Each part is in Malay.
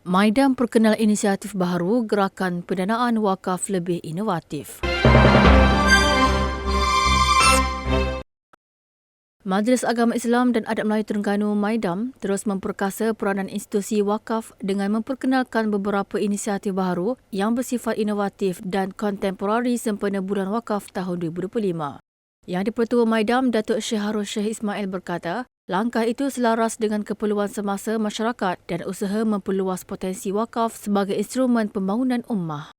Maidam perkenal inisiatif baru gerakan pendanaan wakaf lebih inovatif. Majlis Agama Islam dan Adat Melayu Terengganu Maidam terus memperkasa peranan institusi wakaf dengan memperkenalkan beberapa inisiatif baru yang bersifat inovatif dan kontemporari sempena Bulan Wakaf tahun 2025. Yang di-Pertua Maidam, Datuk Syekh Harun Syekh Ismail berkata, langkah itu selaras dengan keperluan semasa masyarakat dan usaha memperluas potensi wakaf sebagai instrumen pembangunan ummah.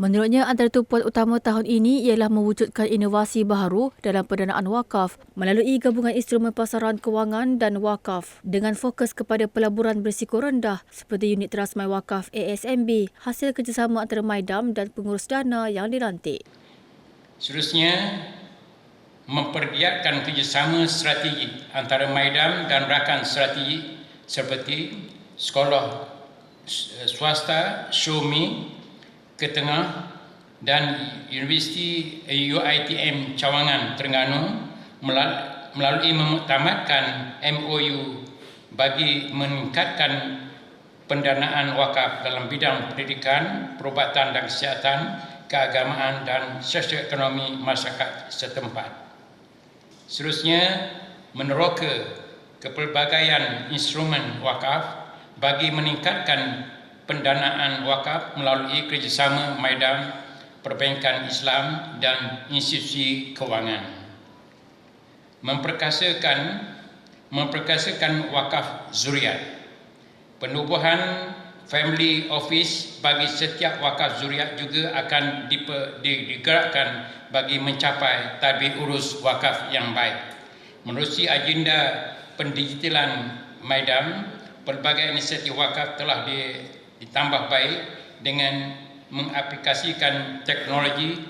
Menurutnya, antara tumpuan utama tahun ini ialah mewujudkan inovasi baharu dalam pendanaan wakaf melalui gabungan instrumen pasaran kewangan dan wakaf dengan fokus kepada pelaburan berisiko rendah seperti unit terasmai wakaf ASMB hasil kerjasama antara Maidam dan pengurus dana yang dilantik. Seterusnya, mempergiatkan kerjasama strategi antara Maidam dan rakan strategi seperti sekolah swasta Shomi Ketengah dan Universiti UITM Cawangan Terengganu melalui memutamatkan MOU bagi meningkatkan pendanaan wakaf dalam bidang pendidikan, perubatan dan kesihatan, keagamaan dan sosioekonomi masyarakat setempat. Seterusnya, meneroka kepelbagaian instrumen wakaf bagi meningkatkan pendanaan wakaf melalui kerjasama Maidam Perbankan Islam dan institusi kewangan. Memperkasakan memperkasakan wakaf zuriat. Penubuhan family office bagi setiap wakaf zuriat juga akan digerakkan bagi mencapai tadbir urus wakaf yang baik. Menerusi agenda pendigitalan Maidam, pelbagai inisiatif wakaf telah ditambah baik dengan mengaplikasikan teknologi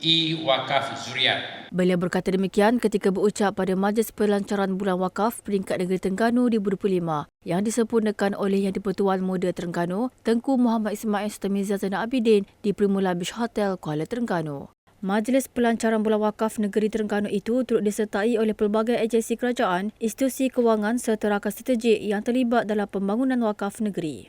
e-wakaf zuriat. Beliau berkata demikian ketika berucap pada Majlis Pelancaran Bulan Wakaf Peringkat Negeri Terengganu di 2005 yang disempurnakan oleh Yang di-Pertuan Muda Terengganu Tengku Muhammad Ismail Sutamiza Zainal Abidin di Primula Beach Hotel Kuala Terengganu. Majlis Pelancaran Bulan Wakaf Negeri Terengganu itu turut disertai oleh pelbagai agensi kerajaan, institusi kewangan serta rakan strategik yang terlibat dalam pembangunan wakaf negeri.